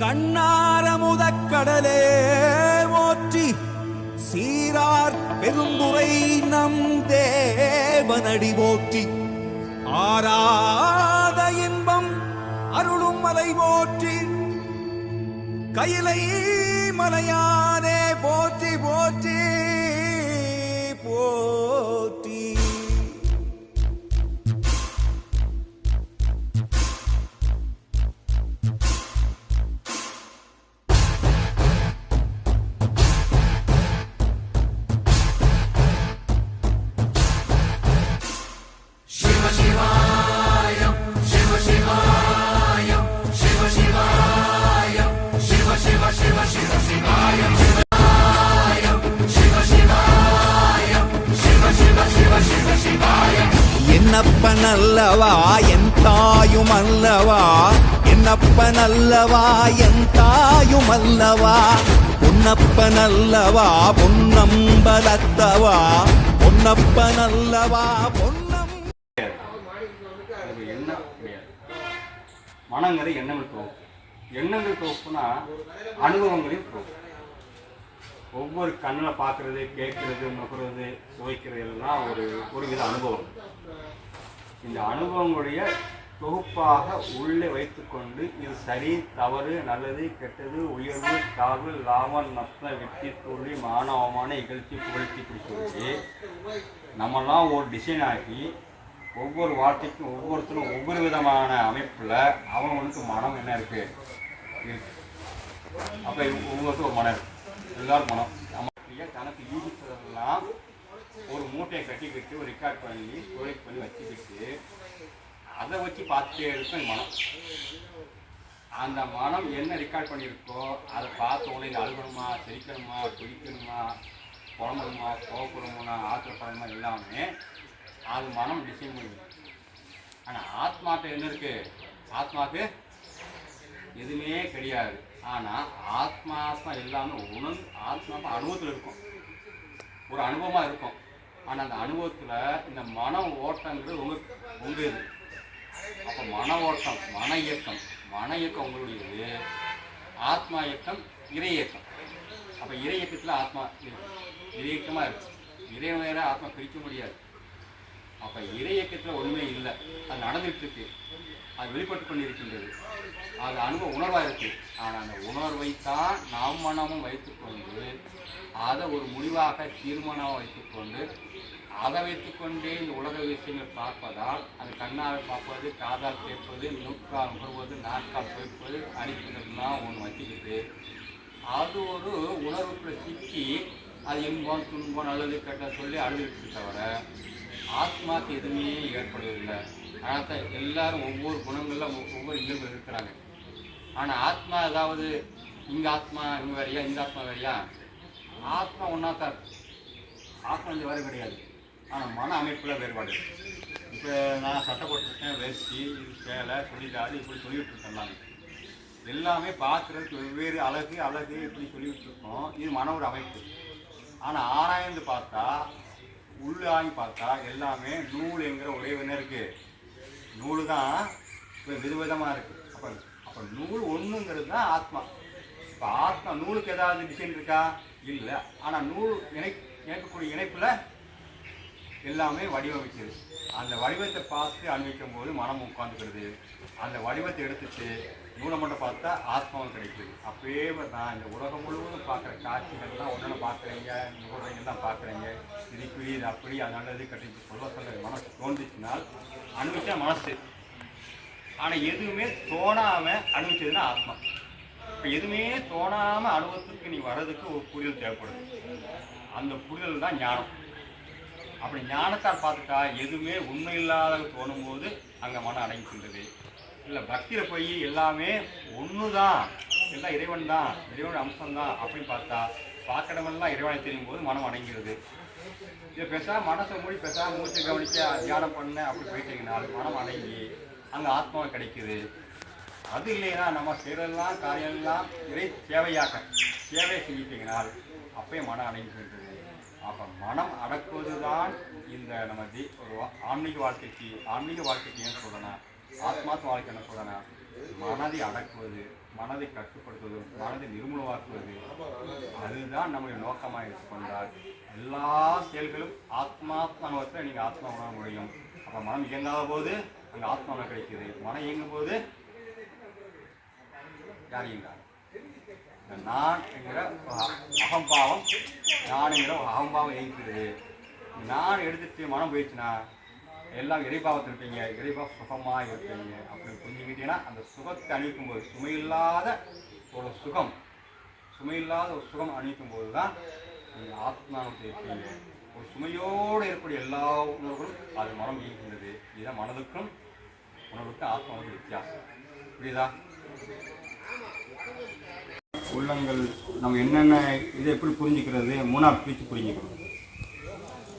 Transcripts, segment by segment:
கண்ணார முதக்கடலே ஓற்றி சீரார் பெருந்துரை நம் தேவனடி போற்றி. ஆராத இன்பம் அருளும் மலை போற்றி. கையிலை மலையானே போற்றி போற்றி போ என்னப்பன் அல்லவா என் தாயும் அல்லவா என்னப்பன் அல்லவா என் தாயும் அல்லவா பொன்னப்பன் அல்லவா பொன்னம்பலத்தவா? பொன்னப்பன் அல்லவா பொன்னம் மனங்கிறது எண்ணங்கள் தொகுப்பு எண்ணங்கள் தொகுப்புனா அனுபவங்களையும் தொகுப்பு ஒவ்வொரு கண்ணில் பார்க்கறது கேட்கறது நுகர்றது சுவைக்கிறது எல்லாம் ஒரு ஒரு வித அனுபவம். இந்த அனுபவங்களுடைய தொகுப்பாக உள்ளே வைத்துக்கொண்டு இது சரி தவறு நல்லது கெட்டது உயர்வு தாழ்வு லாபம் நஷ்டம் வெற்றி தோல்வி மான அவமான இகழ்ச்சி புகழ்ச்சி இப்படி சொல்லி நம்மெல்லாம் ஒரு டிசைன் ஆக்கி ஒவ்வொரு வார்த்தைக்கும் ஒவ்வொருத்தரும் ஒவ்வொரு விதமான அமைப்பில் அவங்களுக்கு மனம் என்ன இருக்குது அப்போ ஒவ்வொருத்தரும் மனம் இருக்கு. எல்லாரும் மனம். நம்ம தனக்கு யூகித்ததெல்லாம் ஒரு மூட்டையை கட்டிக்கிட்டு ஒரு ரெக்கார்ட் பண்ணி ஸ்டோரேஜ் பண்ணி வச்சுக்கிட்டு அதை வச்சு பார்த்துட்டே இருக்கும் மனம். அந்த மனம் என்ன ரெக்கார்ட் பண்ணியிருக்கோ அதை பார்த்த உடனே இது அழுகணுமா சிரிக்கணுமா குடிக்கணுமா குழம்பணுமா கோவப்படணுமா ஆத்திரப்படணுமா எல்லாமே அது மனம் டிசைன் பண்ணுது ஆனால் ஆத்மாட்ட என்ன இருக்கு? ஆத்மாக்கு எதுவுமே கிடையாது. ஆனால் ஆத்மா ஆத்மா எல்லாமே உணர்ந்து ஆத்மா அனுபவத்தில் இருக்கும். ஒரு அனுபவமாக இருக்கும். ஆனால் அந்த அனுபவத்தில் இந்த மன ஓட்டங்கிறது உங்க உங்க இது அப்போ மன ஓட்டம் மன இயக்கம். மன இயக்கம் உங்களுடையது. ஆத்மா இயக்கம் இறை இயக்கம். அப்போ இறை இயக்கத்தில் ஆத்மா இறை இயக்கமாக இருக்கும் இறை வேற ஆத்மா பிரிக்க முடியாது. அப்போ இறை இயக்கத்தில் ஒன்றுமே இல்லை. அது நடந்துட்டு இருக்கு. அது வெளிப்பட்டு கொண்டிருக்கின்றது. அது அனுபவ உணர்வாக இருக்குது ஆனால் அந்த உணர்வை தான் நாம் மனமும் வைத்துக்கொண்டு அதை ஒரு முடிவாக தீர்மானமாக வைத்துக்கொண்டு அதை வைத்துக்கொண்டே இந்த உலக விஷயங்கள் பார்ப்பதால் அது கண்ணால் பார்ப்பது காதால் கேட்பது நூக்கால் நுகர்வது நாக்கால் கேட்பது அடிப்பதெல்லாம் ஒன்று வச்சுக்கிட்டு அது ஒரு உணர்வுக்குள்ள சிக்கி அது இன்பம் துன்பம் நல்லது கெட்ட சொல்லி அழுதுட்டு தவிர ஆத்மாக்கு எதுவுமே ஏற்படுவதில்லை ஆனால் தான் எல்லாரும் ஒவ்வொரு குணங்களில் ஒவ்வொரு இயல்பு இருக்கிறாங்க. ஆனால் ஆத்மா ஏதாவது இங்கே ஆத்மா இவங்க வேறையா இந்த ஆத்மா வேறையா? ஆத்மா ஒன்றா தான் ஆத்மா இந்த வேறு கிடையாது. ஆனால் மன அமைப்பில் வேறுபாடு இப்போ நான் சட்டை போட்டிருக்கேன் வேஷ்டி சேலை சுடிதாரு இப்படி சொல்லிட்டு இருக்கேன் நான் எல்லாமே பார்க்குறதுக்கு வெவ்வேறு அழகு அழகு இப்படி சொல்லிட்டு இருக்கோம் இது மன ஒரு அமைப்பு. ஆனால் ஆராய்ந்து பார்த்தா உள்ளாங்கி பார்த்தா எல்லாமே நூல் என்கிற ஒரே ஒன்று இருக்குது நூல் தான் இப்போ விதவிதமாக இருக்குது அப்போ அப்போ நூல் ஒன்றுங்கிறது தான் ஆத்மா. இப்போ ஆத்மா நூலுக்கு ஏதாவது டிசைன் இருக்கா? இல்லை. ஆனால் நூல் இணை இணைக்கக்கூடிய இணைப்பில் எல்லாமே வடிவமைக்குது அந்த வடிவத்தை பார்த்து அணிவிக்கும் போது மனம் உட்காந்துக்கிறது அந்த வடிவத்தை எடுத்துட்டு நூலை மட்டும் பார்த்தா ஆத்மாவும் கிடைக்குது. அப்பவே நான் இந்த உலகம் முழுவதும் பார்க்குற காட்சிகள்லாம் ஒன்று பார்க்குறீங்க நுகர்றீங்கலாம் பார்க்குறீங்க. இது இப்படி இது அப்படி அதனால நல்லது கட்டிச்சு சொல்ல சொல்ல மனசு தோன்றுச்சுனால் அனுபவிச்சா மனசு. ஆனால் எதுவுமே தோணாமல் அனுபவிச்சதுன்னா ஆத்மா. இப்போ எதுவுமே தோணாமல் அனுபவத்துக்கு நீ வர்றதுக்கு ஒரு புரிதல் தேவைப்படுது. அந்த புரிதல் தான் ஞானம். அப்படி ஞானத்தால் பார்த்துட்டா எதுவுமே உண்மை இல்லாத தோணும் போது அங்கே மனம் அடங்கிக்கின்றது. இல்லை பக்தியில் போய் எல்லாமே ஒன்று தான் எல்லாம் இறைவன் தான் இறைவன் அம்சம் தான் அப்படின்னு பார்த்தா பார்க்கறவெல்லாம் இறைவனை தெரியும் போது மனம் அடங்கிறது இதை பெருசாக மனசை மூடி பெருசாக மூச்சு கவனிக்க தியானம் பண்ண அப்படி போயிட்டீங்கன்னா அது மனம் அடங்கி அங்கே ஆத்மா கிடைக்குது. அது இல்லைன்னா நம்ம சிறெல்லாம் காரியெல்லாம் இறை சேவையாக சேவை செஞ்சிட்டீங்கன்னா அப்பயே மனம் அடங்கி அப்போ மனம் அடக்குவது தான் இந்த நம்ம தி ஒரு ஆன்மீக வாழ்க்கைக்கு ஆன்மீக வாழ்க்கைக்கு என்ன சொல்லணும் ஆத்மாத் வாழ்க்கை என்ன சொல்லணும் மனதை அடக்குவது மனதை கட்டுப்படுத்துவது மனதை நிர்மூலமாக்குவது அதுதான் நம்முடைய நோக்கமாக எடுத்துக்கொண்டால் எல்லா செயல்களும் ஆத்மாத்ம நீங்கள் ஆத்மா உணர முடியும். அப்போ மனம் இயங்காத போது அங்கே ஆத்மா கிடைக்குது. மனம் இயங்கும் போது யார் இந்த நான் என்கிற ஒரு அகம்பாவம் நான் ஒரு அகம்பாவம் இயங்குகிறது நான் எடுத்துட்டு மனம் போயிடுச்சுன்னா எல்லாம் இறைபாவத்தில் இருப்பீங்க இறைபா சுகமாக இருப்பீங்க. அப்படின்னு புரிஞ்சுக்கிட்டீங்கன்னா அந்த சுகத்தை அணிவிக்கும் போது சுமையில்லாத ஒரு சுகம் சுமையில்லாத ஒரு சுகம் அணிவிக்கும் போது தான் நீங்கள் ஆத்மானத்தை இருப்பீங்க ஒரு சுமையோடு ஏற்படும் எல்லா உணர்வுகளும் அது மனம் இயங்குகிறது. இதுதான் மனதுக்கும் உணர்வுக்கும் ஆத்மாவுக்கும் வித்தியாசம். புரியுதா? உள்ளங்கள் நம்ம என்னென்ன இதை எப்படி புரிஞ்சுக்கிறது? மூணா பிரித்து புரிஞ்சுக்கணும்.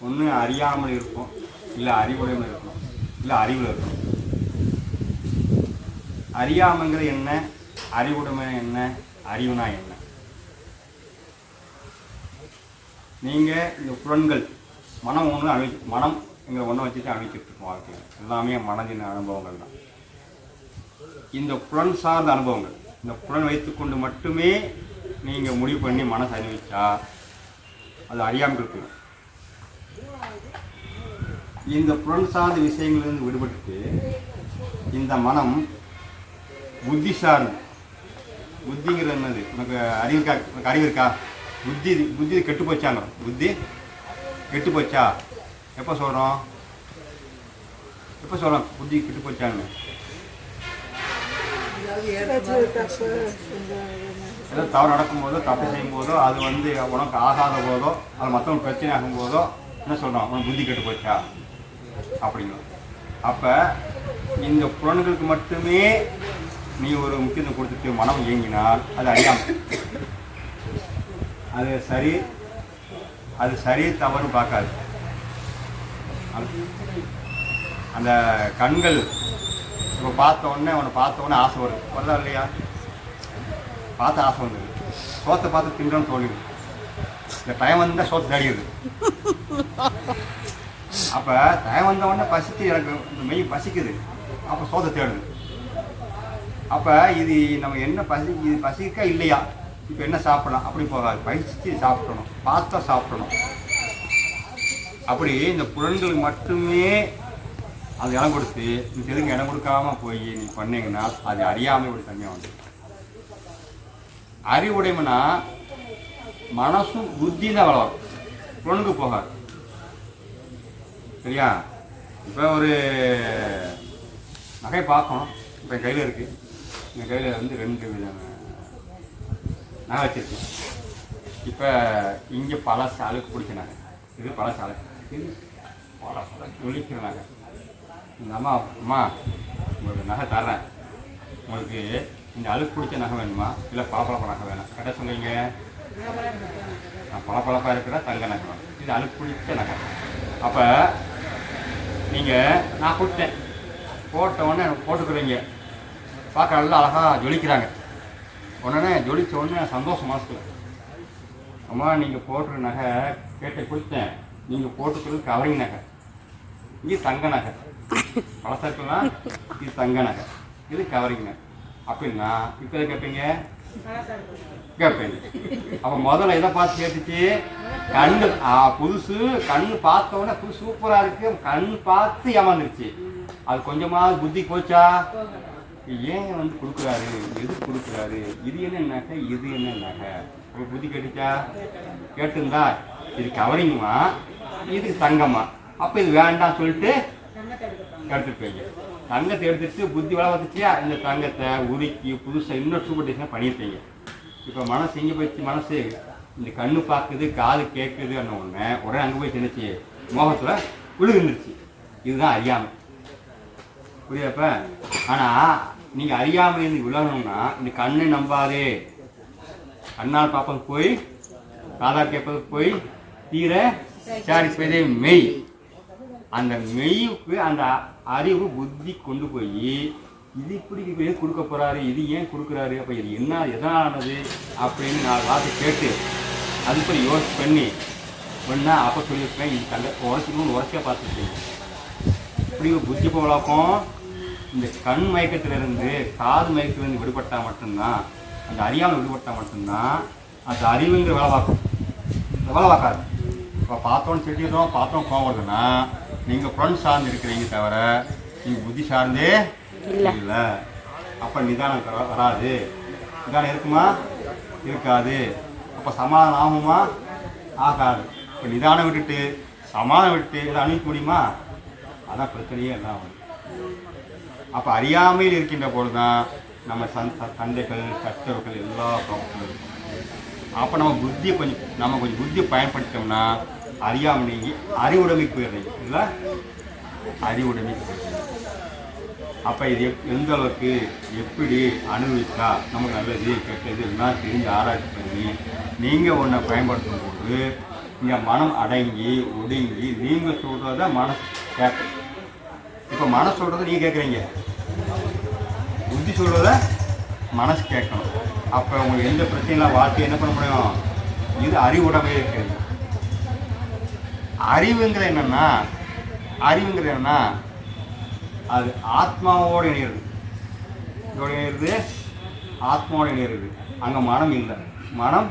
ஒன்று அறியாமல் இருப்போம். இல்லை அறிவுடையமல் இருக்கணும். இல்லை அறிவில் இருக்கணும். அறியாமங்கிறது என்ன? அறிவுடைமை என்ன? அறிவுனா என்ன? நீங்கள் இந்த புலன்கள் மனம் ஒன்று அழி மனம் எங்களை ஒன்றை வச்சுட்டு அழிச்சிட்டு இருக்கோம் வாழ்க்கையில். எல்லாமே மனதின் அனுபவங்கள் தான். இந்த புலன் சார்ந்த அனுபவங்கள். இந்த புலன் வைத்துக்கொண்டு மட்டுமே நீங்கள் முடிவு பண்ணி மனசு அறிவிச்சா அது அறியாமல் இருக்கு இந்த புலன் சார்ந்த விஷயங்களிலிருந்து விடுபட்டு இந்த மனம் புத்தி சார்ந்து புத்திங்கிறது என்னது? உனக்கு அறிவு இருக்கா? உனக்கு அறிவு இருக்கா? புத்தி புத்தி கெட்டு போச்சாங்க புத்தி கெட்டு போச்சா? எப்போ சொல்கிறோம் எப்போ சொல்கிறோம் புத்தி கெட்டு போச்சாங்க ஏதோ தவறு நடக்கும்போதோ தப்பு செய்யும்போதோ அது வந்து உனக்கு ஆகாத போதோ அது மற்றவங்க பிரச்சனை ஆகும் போதோ என்ன சொல்கிறோம் உனக்கு புத்தி கெட்டு போச்சா? அப்படின்னு அப்போ இந்த புலன்களுக்கு மட்டுமே நீ ஒரு முக்கியத்துவம் கொடுத்துட்டு மனம் இயங்கினால் அது அறியாமல் அது சரி அது சரி தவறு பார்க்காது. அது- அந்த கண்கள் இப்போ பார்த்த உடனே அவனை பார்த்த உடனே ஆசை வரும் வருதா இல்லையா? பார்த்து ஆசை வந்தது. சோத்தை பார்த்து தின்றோன்னு தோணுது இந்த டைம் வந்தால் சோத்து தடியுது. அப்போ டைம் வந்த உடனே பசித்து எனக்கு இந்த மெய் பசிக்குது. அப்போ சோத்தை தேடுது. அப்போ இது நம்ம என்ன பசி இது பசிக்கா இல்லையா? இப்போ என்ன சாப்பிடலாம்? அப்படி போகாது. பசித்து சாப்பிடணும். பார்த்தா சாப்பிடணும். அப்படி இந்த புலன்களுக்கு மட்டுமே அது இடம் கொடுத்து இந்த எதுக்கு இடம் கொடுக்காம போய் நீ பண்ணீங்கன்னா அது அறியாமல் ஒரு தனியாக வந்து அறிவுடைமைனா மனசும் புத்தி தான் வளரும். பொண்ணுக்கு போகாது. சரியா? இப்போ ஒரு நகை பார்க்கணும். இப்போ என் கையில் இருக்குது என் கையில் வந்து ரெண்டு விதமான நகை வச்சுருக்கேன். இப்போ இங்கே பல சாலுக்கு பிடிச்சினாங்க இது பல சாலை இது பல சாலை ஒழிக்கிற நகை. இந்த அம்மா அம்மா உங்களுக்கு நகை தர்றேன். உங்களுக்கு இந்த அழுக்கு பிடிச்ச நகை வேணுமா? இல்லை பளபளப்ப நகை வேணும். கரெக்டாக சொன்னீங்க நான் பளபளப்பாக இருக்கிற தங்க நகை வேணும். இது அழுக்கு பிடிச்ச நகை. அப்போ நீங்கள் நான் கொடுத்தேன். போட்ட உடனே போட்டுக்கிறீங்க. பார்க்க நல்லா அழகாக ஜொலிக்கிறாங்க. உடனே ஜொலிச்ச உடனே சந்தோஷம் மனசுல அம்மா நீங்கள் போட்டுற நகை கேட்டு கொடுத்தேன். நீங்கள் போட்டுக்கிறது கவரிங் நகை. இது தங்க நகை. பழசக்கலாம் இது தங்க நகை. இது கவரிங் நகை அப்படின்னா இப்போ எதை கேட்பீங்க கேட்பீங்க அப்போ முதல்ல எதை பார்த்து கேட்டுச்சு? கண்ணு. புதுசு. கண்ணு பார்த்த உடனே புது சூப்பராக இருக்கு. கண் பார்த்து ஏமாந்துருச்சு. அது கொஞ்சமாவது புத்தி போச்சா? ஏன் வந்து கொடுக்குறாரு? எது கொடுக்குறாரு? இது என்ன நகை? இது என்ன நகை? புத்தி கேட்டுச்சா? கேட்டுருந்தா இது கவரிங்குமா இது தங்கம்மா. அப்போ இது வேண்டாம் சொல்லிட்டு எடுத்துருப்பீங்க தங்கத்தை எடுத்துட்டு புத்தி வள வந்துச்சியா இந்த தங்கத்தை உருக்கி புதுசாக இன்னொரு சூப்பர் டிசைன் பண்ணியிருப்பீங்க இப்போ மனசு எங்கே போயிடுச்சு மனசு. இந்த கண்ணு பார்க்குது காது கேட்குது உடனே உடனே அங்கே போய் திணிச்சு மோகத்தில் விழுகுந்துருச்சு இதுதான் அறியாமை. புரியப்ப ஆனால் நீங்கள் அறியாமல் இருந்து விழணும்னா இந்த கண்ணை நம்பாதே. கண்ணால் பார்ப்பது போய் காதால் கேட்பது போய் தீர சாரிஸ்வதே மெய். அந்த மெய்யுக்கு அந்த அறிவு புத்தி கொண்டு போய் இது இப்படி ஏன் கொடுக்க போறாரு? இது ஏன் கொடுக்குறாரு? அப்போ இது என்ன எதனானது அப்படின்னு நான் வார்த்தை கேட்டு அது போய் யோசி பண்ணி ஒன்னா அப்போ சொல்லியிருப்பேன். இது கண்ட உரைச்சிக்கணும்னு உரைச்சா பார்த்துருக்கேன். இப்படி புத்தி போலாக்கும் இந்த கண் மயக்கத்திலிருந்து காது மயக்கத்திலிருந்து விடுபட்டால் மட்டும்தான் அந்த அறியாமல் விடுபட்டால் மட்டும்தான் அந்த அறிவுங்கிற வேலை பார்க்கும். வேலை பார்க்காது. இப்போ பார்த்தோன்னு திட்டிடுறோம் பார்த்தோம் கோவம் வருதுன்னா நீங்கள் புலன் சார்ந்து இருக்கிறீங்க தவிர நீங்கள் புத்தி சார்ந்தே இல்லை. அப்போ நிதானம் வர- வராது. நிதானம் இருக்குமா? இருக்காது. அப்போ சமாதானம் ஆகுமா? ஆகாது. இப்போ நிதானம் விட்டுட்டு சமாதானம் விட்டுட்டு இதை அனுப்பிக்க முடியுமா? அதான் பிரச்சனையே எல்லாம் வருது அப்போ அறியாமையில் இருக்கின்ற பொழுது தான் நம்ம சந் ச- சண்டைகள் சச்சரவுகள் எல்லா ப்ராப்ளமும் இருக்கும் அப்போ நம்ம புத்தியை கொஞ்சம் நம்ம கொஞ்சம் புத்தியை பயன்படுத்தோம்னா அறியாம நீங்கி அறிவுடைமைக்கு போயிடுறீங்க இல்லை? அறிவுடைமைக்கு போயிடுறீங்க அப்போ இது எப்- எந்த அளவுக்கு எப்படி அனுபவிச்சா நமக்கு நல்லது கெட்டது எல்லாம் தெரிஞ்சு ஆராய்ச்சி பண்ணி நீங்கள் ஒன்றை பயன்படுத்தும் போது இங்கே மனம் அடங்கி ஒடுங்கி நீங்கள் சொல்கிறத மனசு கேட்கும் இப்போ மனசு சொல்கிறத நீங்கள் கேட்குறீங்க. புத்தி சொல்கிறத மனசு கேட்கணும். அப்போ உங்களுக்கு எந்த பிரச்சனையும் வாழ்க்கை என்ன பண்ண முடியும்? இது அறிவுடைமையே இருக்கிறது. அறிவுங்கிறது என்னன்னா அறிவுங்கிறது என்னன்னா அது ஆத்மாவோடு இணையிறது. இதோட இணையிறது ஆத்மாவோடு இணையிறது. அங்கே மனம் இல்லை. மனம்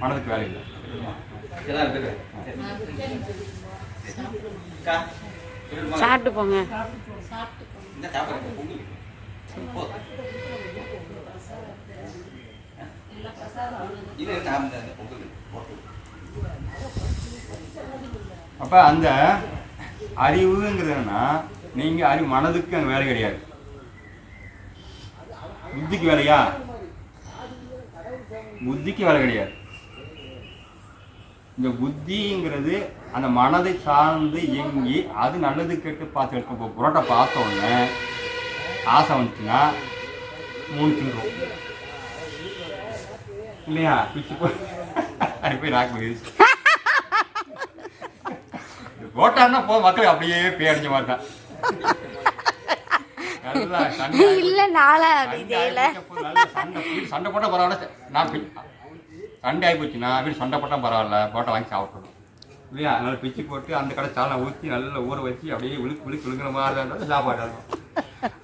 மனதுக்கு வேலை இல்லை. சாப்பிட்டு போங்க. அப்போ அந்த அறிவுங்கிறது என்னன்னா நீங்கள் அறிவு மனதுக்கு அங்கே வேலை கிடையாது. புத்திக்கு வேலையா? புத்திக்கு வேலை கிடையாது. இந்த புத்திங்கிறது அந்த மனதை சார்ந்து இயங்கி அது நல்லது கெட்டு பார்த்து எடுக்க இப்போ புரோட்டா பார்த்த உடனே ஆசை வந்துச்சுன்னா மூணு தின்றோம். இல்லையா? பிச்சு போய் அது போய் ராக் போயிடுச்சு போட்டான்னா போ மக்கள் அப்படியே பேடிஞ்ச மாட்டான் இல்ல நாளா சண்டை போட்டால் பரவாயில்ல நான் சண்டை ஆகி போச்சுன்னா வீடு சண்டை போட்டால் பரவாயில்ல போட்டை வாங்கி சாப்பிடணும் இல்லையா? நல்லா பிச்சு போட்டு அந்த கடை சாலை ஊற்றி நல்லா ஊற வச்சு அப்படியே விழுக்கு விழுக்கு விழுங்குற மாதிரி இருந்தாலும் சாப்பாடு இருக்கும்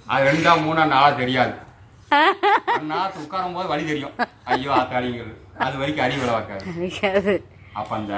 அது ரெண்டா மூணா நாளா தெரியாது. நாத்து உட்காரும் போது வழி தெரியும். ஐயோ ஆத்தாடிங்கிறது. அது வரைக்கும் அறிவு விளவாக்காது அப்போ அந்த